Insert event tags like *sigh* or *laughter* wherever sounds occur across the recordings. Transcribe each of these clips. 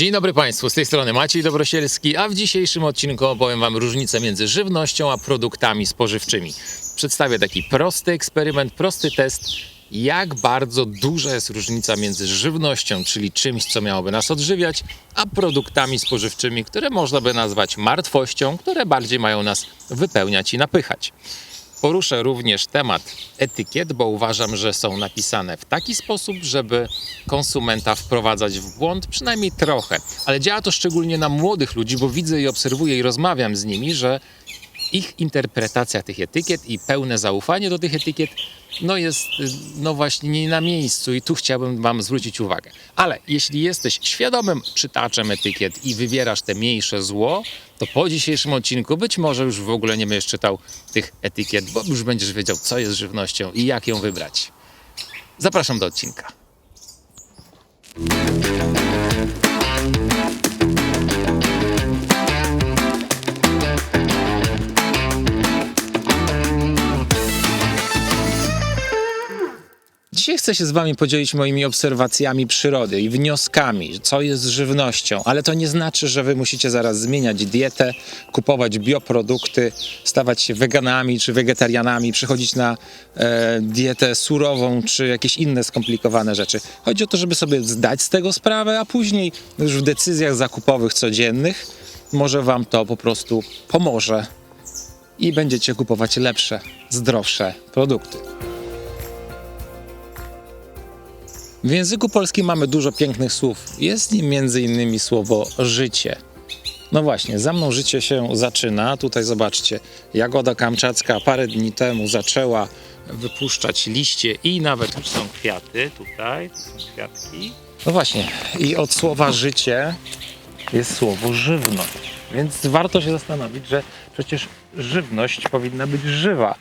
Dzień dobry Państwu, z tej strony Maciej Dobrosielski, a w dzisiejszym odcinku opowiem Wam różnicę między żywnością a produktami spożywczymi. Przedstawię taki prosty eksperyment, prosty test, jak bardzo duża jest różnica między żywnością, czyli czymś, co miałoby nas odżywiać, a produktami spożywczymi, które można by nazwać martwością, które bardziej mają nas wypełniać i napychać. Poruszę również temat etykiet, bo uważam, że są napisane w taki sposób, żeby konsumenta wprowadzać w błąd przynajmniej trochę. Ale działa to szczególnie na młodych ludzi, bo widzę i obserwuję i rozmawiam z nimi, że ich interpretacja tych etykiet i pełne zaufanie do tych etykiet no jest y, no właśnie nie na miejscu i tu chciałbym wam zwrócić uwagę. Ale jeśli jesteś świadomym czytaczem etykiet i wybierasz te mniejsze zło, to po dzisiejszym odcinku być może już w ogóle nie będziesz czytał tych etykiet, bo już będziesz wiedział co jest żywnością i jak ją wybrać. Zapraszam do odcinka. Dzisiaj chcę się z Wami podzielić moimi obserwacjami przyrody i wnioskami, co jest żywnością, ale to nie znaczy, że Wy musicie zaraz zmieniać dietę, kupować bioprodukty, stawać się weganami czy wegetarianami, przechodzić na e, dietę surową czy jakieś inne skomplikowane rzeczy. Chodzi o to, żeby sobie zdać z tego sprawę, a później już w decyzjach zakupowych codziennych może Wam to po prostu pomoże i będziecie kupować lepsze, zdrowsze produkty. W języku polskim mamy dużo pięknych słów. Jest nim innymi słowo życie. No właśnie, za mną życie się zaczyna. Tutaj zobaczcie, jagoda kamczacka parę dni temu zaczęła wypuszczać liście i nawet już są kwiaty. Tutaj tu są kwiatki. No właśnie, i od słowa życie jest słowo żywność. Więc warto się zastanowić, że przecież żywność powinna być żywa.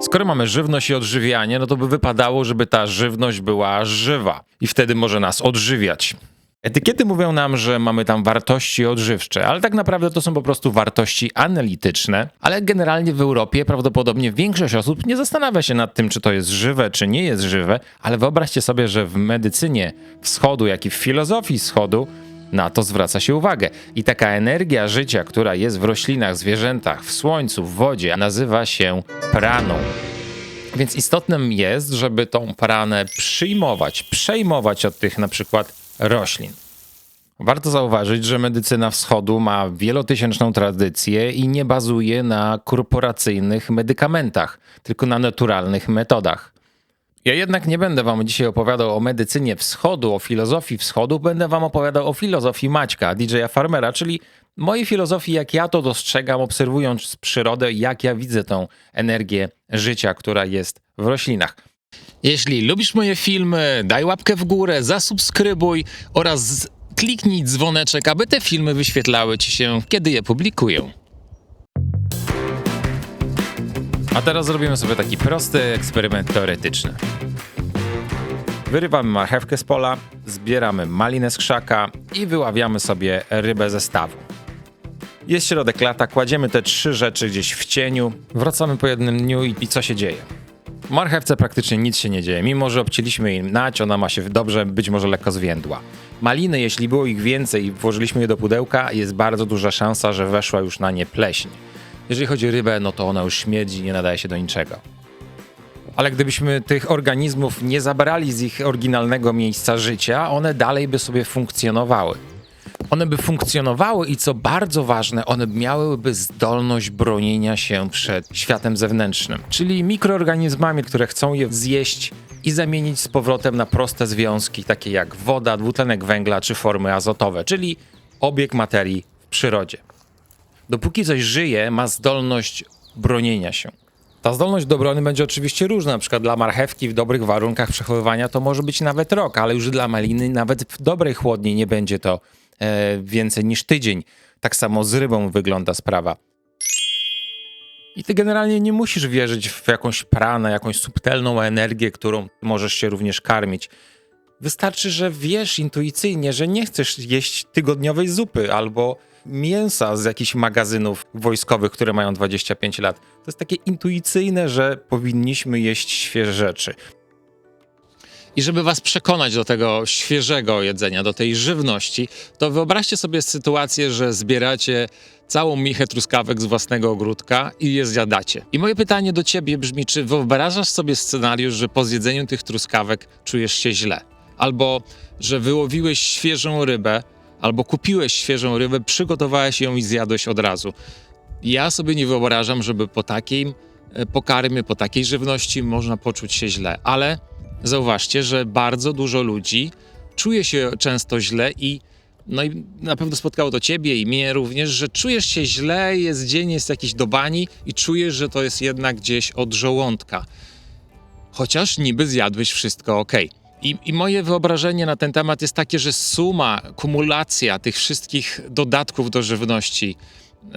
Skoro mamy żywność i odżywianie, no to by wypadało, żeby ta żywność była żywa i wtedy może nas odżywiać. Etykiety mówią nam, że mamy tam wartości odżywcze, ale tak naprawdę to są po prostu wartości analityczne, ale generalnie w Europie prawdopodobnie większość osób nie zastanawia się nad tym, czy to jest żywe, czy nie jest żywe, ale wyobraźcie sobie, że w medycynie wschodu, jak i w filozofii wschodu na to zwraca się uwagę. I taka energia życia, która jest w roślinach, zwierzętach, w słońcu, w wodzie, nazywa się praną. Więc istotnym jest, żeby tą pranę przyjmować, przejmować od tych na przykład roślin. Warto zauważyć, że medycyna wschodu ma wielotysięczną tradycję i nie bazuje na korporacyjnych medykamentach, tylko na naturalnych metodach. Ja jednak nie będę wam dzisiaj opowiadał o medycynie wschodu, o filozofii wschodu, będę wam opowiadał o filozofii Maćka, DJ-a Farmera, czyli mojej filozofii, jak ja to dostrzegam, obserwując przyrodę, jak ja widzę tą energię życia, która jest w roślinach. Jeśli lubisz moje filmy, daj łapkę w górę, zasubskrybuj oraz kliknij dzwoneczek, aby te filmy wyświetlały ci się, kiedy je publikuję. A teraz zrobimy sobie taki prosty eksperyment teoretyczny. Wyrywamy marchewkę z pola, zbieramy malinę z krzaka i wyławiamy sobie rybę ze stawu. Jest środek lata, kładziemy te trzy rzeczy gdzieś w cieniu, wracamy po jednym dniu i, i co się dzieje? Marchewce praktycznie nic się nie dzieje, mimo że obcięliśmy jej nać, ona ma się dobrze, być może lekko zwiędła. Maliny, jeśli było ich więcej i włożyliśmy je do pudełka, jest bardzo duża szansa, że weszła już na nie pleśń. Jeżeli chodzi o rybę, no to ona już śmierdzi, nie nadaje się do niczego. Ale gdybyśmy tych organizmów nie zabrali z ich oryginalnego miejsca życia, one dalej by sobie funkcjonowały. One by funkcjonowały i co bardzo ważne, one miałyby zdolność bronienia się przed światem zewnętrznym, czyli mikroorganizmami, które chcą je zjeść i zamienić z powrotem na proste związki, takie jak woda, dwutlenek węgla czy formy azotowe, czyli obieg materii w przyrodzie. Dopóki coś żyje, ma zdolność bronienia się. Ta zdolność do obrony będzie oczywiście różna. Na przykład dla marchewki w dobrych warunkach przechowywania to może być nawet rok, ale już dla maliny nawet w dobrej chłodni nie będzie to e, więcej niż tydzień. Tak samo z rybą wygląda sprawa. I ty generalnie nie musisz wierzyć w jakąś pranę, jakąś subtelną energię, którą możesz się również karmić. Wystarczy, że wiesz intuicyjnie, że nie chcesz jeść tygodniowej zupy albo mięsa z jakichś magazynów wojskowych, które mają 25 lat. To jest takie intuicyjne, że powinniśmy jeść świeże rzeczy. I żeby was przekonać do tego świeżego jedzenia, do tej żywności, to wyobraźcie sobie sytuację, że zbieracie całą michę truskawek z własnego ogródka i je zjadacie. I moje pytanie do ciebie brzmi, czy wyobrażasz sobie scenariusz, że po zjedzeniu tych truskawek czujesz się źle? Albo, że wyłowiłeś świeżą rybę, albo kupiłeś świeżą rybę, przygotowałeś ją i zjadłeś od razu. Ja sobie nie wyobrażam, żeby po takim e, pokarmie, po takiej żywności można poczuć się źle, ale zauważcie, że bardzo dużo ludzi czuje się często źle i no i na pewno spotkało to ciebie i mnie również, że czujesz się źle, jest dzień, jest jakiś do bani i czujesz, że to jest jednak gdzieś od żołądka. Chociaż niby zjadłeś wszystko ok. I, I, moje wyobrażenie na ten temat jest takie, że suma, kumulacja tych wszystkich dodatków do żywności, yy,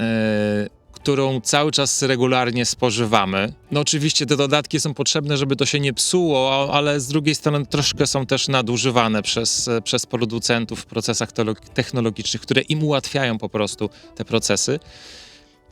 którą cały czas regularnie spożywamy. No oczywiście te dodatki są potrzebne, żeby to się nie psuło, ale z drugiej strony troszkę są też nadużywane przez, przez producentów w procesach technologicznych, które im ułatwiają po prostu te procesy.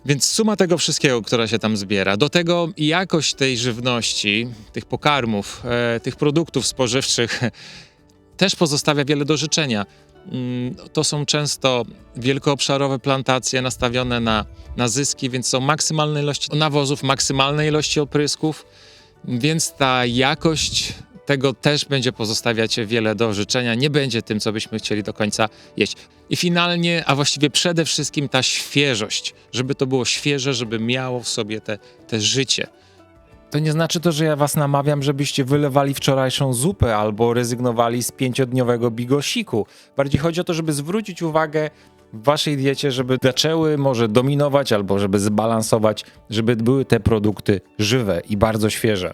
Więc suma tego wszystkiego, która się tam zbiera, do tego jakość tej żywności, tych pokarmów, e, tych produktów spożywczych *laughs* też pozostawia wiele do życzenia. Mm, to są często wielkoobszarowe plantacje nastawione na, na zyski, więc są maksymalne ilości nawozów, maksymalne ilości oprysków, więc ta jakość tego też będzie pozostawiać wiele do życzenia, nie będzie tym, co byśmy chcieli do końca jeść. I finalnie, a właściwie przede wszystkim ta świeżość, żeby to było świeże, żeby miało w sobie te, te życie. To nie znaczy to, że ja was namawiam, żebyście wylewali wczorajszą zupę albo rezygnowali z pięciodniowego bigosiku. Bardziej chodzi o to, żeby zwrócić uwagę w waszej diecie, żeby zaczęły może dominować albo żeby zbalansować, żeby były te produkty żywe i bardzo świeże.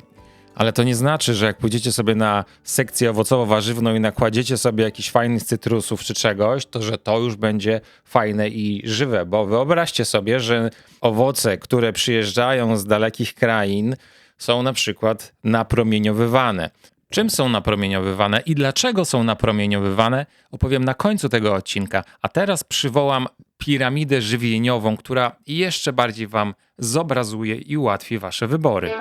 Ale to nie znaczy, że jak pójdziecie sobie na sekcję owocowo-warzywną i nakładziecie sobie jakiś fajnych cytrusów czy czegoś, to że to już będzie fajne i żywe, bo wyobraźcie sobie, że owoce, które przyjeżdżają z dalekich krain, są na przykład napromieniowywane. Czym są napromieniowywane i dlaczego są napromieniowywane, opowiem na końcu tego odcinka. A teraz przywołam piramidę żywieniową, która jeszcze bardziej Wam zobrazuje i ułatwi Wasze wybory.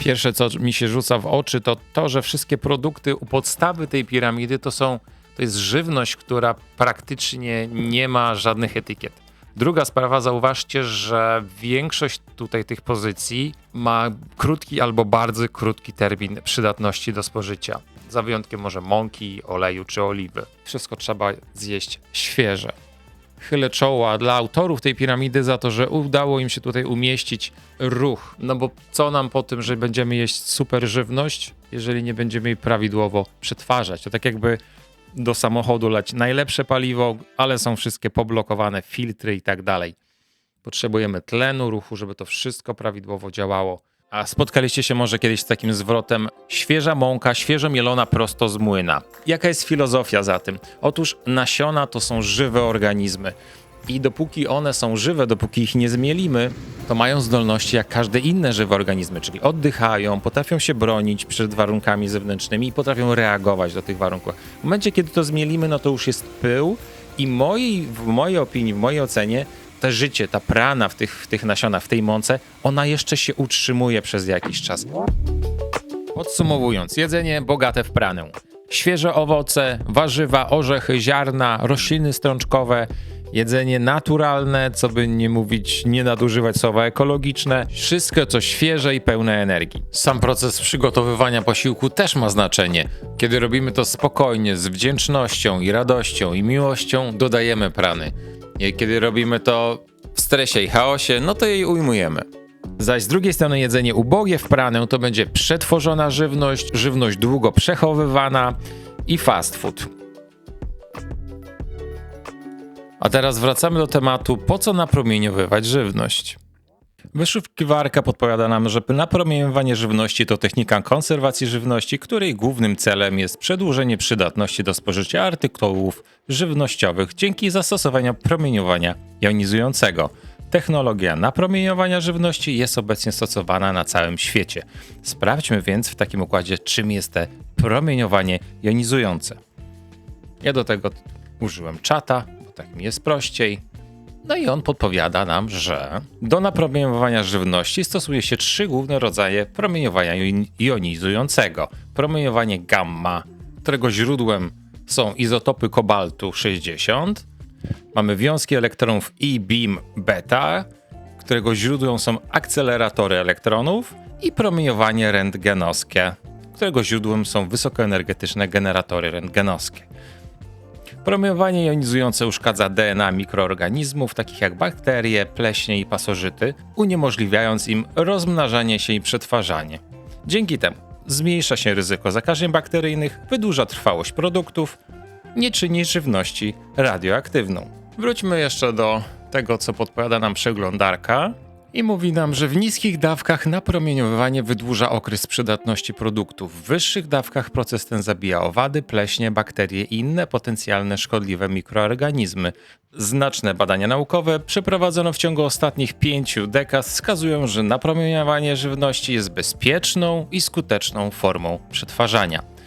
Pierwsze, co mi się rzuca w oczy, to to, że wszystkie produkty u podstawy tej piramidy to są, to jest żywność, która praktycznie nie ma żadnych etykiet. Druga sprawa, zauważcie, że większość tutaj tych pozycji ma krótki albo bardzo krótki termin przydatności do spożycia. Za wyjątkiem może mąki, oleju czy oliwy. Wszystko trzeba zjeść świeże. Chylę czoła dla autorów tej piramidy za to, że udało im się tutaj umieścić ruch. No bo co nam po tym, że będziemy jeść super żywność, jeżeli nie będziemy jej prawidłowo przetwarzać? To tak jakby do samochodu leć najlepsze paliwo, ale są wszystkie poblokowane, filtry i tak dalej. Potrzebujemy tlenu, ruchu, żeby to wszystko prawidłowo działało. A spotkaliście się może kiedyś z takim zwrotem świeża mąka, świeżo mielona prosto z młyna. Jaka jest filozofia za tym? Otóż nasiona to są żywe organizmy. I dopóki one są żywe, dopóki ich nie zmielimy, to mają zdolności jak każde inne żywe organizmy, czyli oddychają, potrafią się bronić przed warunkami zewnętrznymi i potrafią reagować do tych warunków. W momencie, kiedy to zmielimy, no to już jest pył i moi, w mojej opinii, w mojej ocenie, te życie, ta prana w tych, w tych nasionach, w tej mące, ona jeszcze się utrzymuje przez jakiś czas. Podsumowując, jedzenie bogate w pranę. Świeże owoce, warzywa, orzechy, ziarna, rośliny strączkowe, jedzenie naturalne, co by nie mówić, nie nadużywać słowa ekologiczne, wszystko co świeże i pełne energii. Sam proces przygotowywania posiłku też ma znaczenie. Kiedy robimy to spokojnie, z wdzięcznością i radością i miłością, dodajemy prany. Kiedy robimy to w stresie i chaosie, no to jej ujmujemy. Zaś z drugiej strony jedzenie ubogie w pranę to będzie przetworzona żywność, żywność długo przechowywana i fast food. A teraz wracamy do tematu, po co napromieniowywać żywność. Wyszukiwarka podpowiada nam, że napromieniowanie żywności to technika konserwacji żywności, której głównym celem jest przedłużenie przydatności do spożycia artykułów żywnościowych dzięki zastosowaniu promieniowania jonizującego. Technologia napromieniowania żywności jest obecnie stosowana na całym świecie. Sprawdźmy więc w takim układzie, czym jest to promieniowanie jonizujące. Ja do tego użyłem czata, bo tak mi jest prościej. No i on podpowiada nam, że do napromieniowania żywności stosuje się trzy główne rodzaje promieniowania jon- jonizującego. Promieniowanie gamma, którego źródłem są izotopy kobaltu 60. Mamy wiązki elektronów e-beam beta, którego źródłem są akceleratory elektronów i promieniowanie rentgenowskie, którego źródłem są wysokoenergetyczne generatory rentgenowskie. Promieniowanie jonizujące uszkadza DNA mikroorganizmów, takich jak bakterie, pleśnie i pasożyty, uniemożliwiając im rozmnażanie się i przetwarzanie. Dzięki temu zmniejsza się ryzyko zakażeń bakteryjnych, wydłuża trwałość produktów, nie czyni żywności radioaktywną. Wróćmy jeszcze do tego, co podpowiada nam przeglądarka. I mówi nam, że w niskich dawkach napromieniowywanie wydłuża okres przydatności produktu. W wyższych dawkach proces ten zabija owady, pleśnie, bakterie i inne potencjalne szkodliwe mikroorganizmy. Znaczne badania naukowe przeprowadzono w ciągu ostatnich pięciu dekad wskazują, że napromieniowanie żywności jest bezpieczną i skuteczną formą przetwarzania.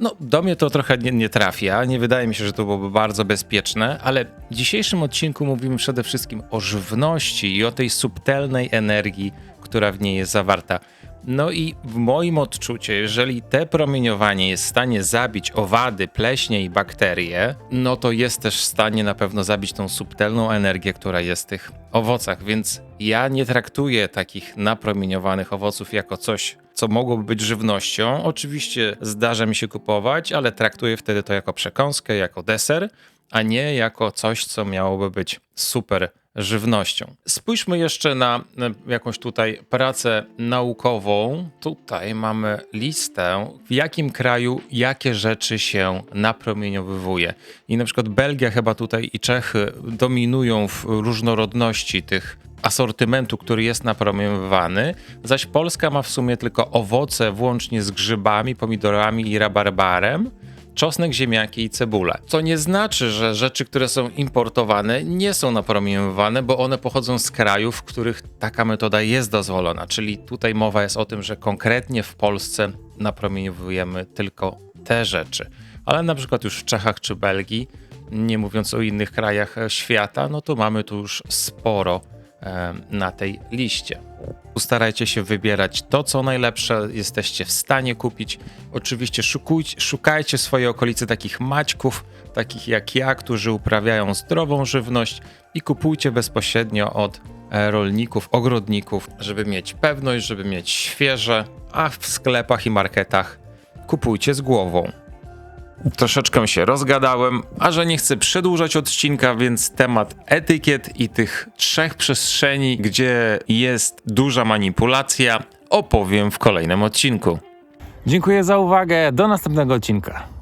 No, do mnie to trochę nie, nie trafia. Nie wydaje mi się, że to byłoby bardzo bezpieczne, ale w dzisiejszym odcinku mówimy przede wszystkim o żywności i o tej subtelnej energii, która w niej jest zawarta. No i w moim odczuciu, jeżeli te promieniowanie jest w stanie zabić owady, pleśnie i bakterie, no to jest też w stanie na pewno zabić tą subtelną energię, która jest w tych owocach, więc ja nie traktuję takich napromieniowanych owoców jako coś, co mogłoby być żywnością. Oczywiście zdarza mi się kupować, ale traktuję wtedy to jako przekąskę, jako deser, a nie jako coś, co miałoby być super żywnością. Spójrzmy jeszcze na jakąś tutaj pracę naukową. Tutaj mamy listę, w jakim kraju jakie rzeczy się napromieniowywuje. I na przykład Belgia chyba tutaj i Czechy dominują w różnorodności tych asortymentu, który jest napromieniowywany, zaś Polska ma w sumie tylko owoce włącznie z grzybami, pomidorami i rabarbarem, czosnek, ziemniaki i cebulę. Co nie znaczy, że rzeczy, które są importowane, nie są napromieniowywane, bo one pochodzą z krajów, w których taka metoda jest dozwolona. Czyli tutaj mowa jest o tym, że konkretnie w Polsce napromieniowujemy tylko te rzeczy. Ale na przykład już w Czechach czy Belgii, nie mówiąc o innych krajach e, świata, no to mamy tu już sporo e, na tej liście. Starajcie się wybierać to, co najlepsze jesteście w stanie kupić. Oczywiście szukujcie, szukajcie swojej okolicy takich maćków, takich jak ja, którzy uprawiają zdrową żywność i kupujcie bezpośrednio od e, rolników, ogrodników, żeby mieć pewność, żeby mieć świeże, a w sklepach i marketach kupujcie z głową. Troszeczkę się rozgadałem, a że nie chcę przedłużać odcinka, więc temat etykiet i tych trzech przestrzeni, gdzie jest duża manipulacja, opowiem w kolejnym odcinku. Dziękuję za uwagę. Do następnego odcinka.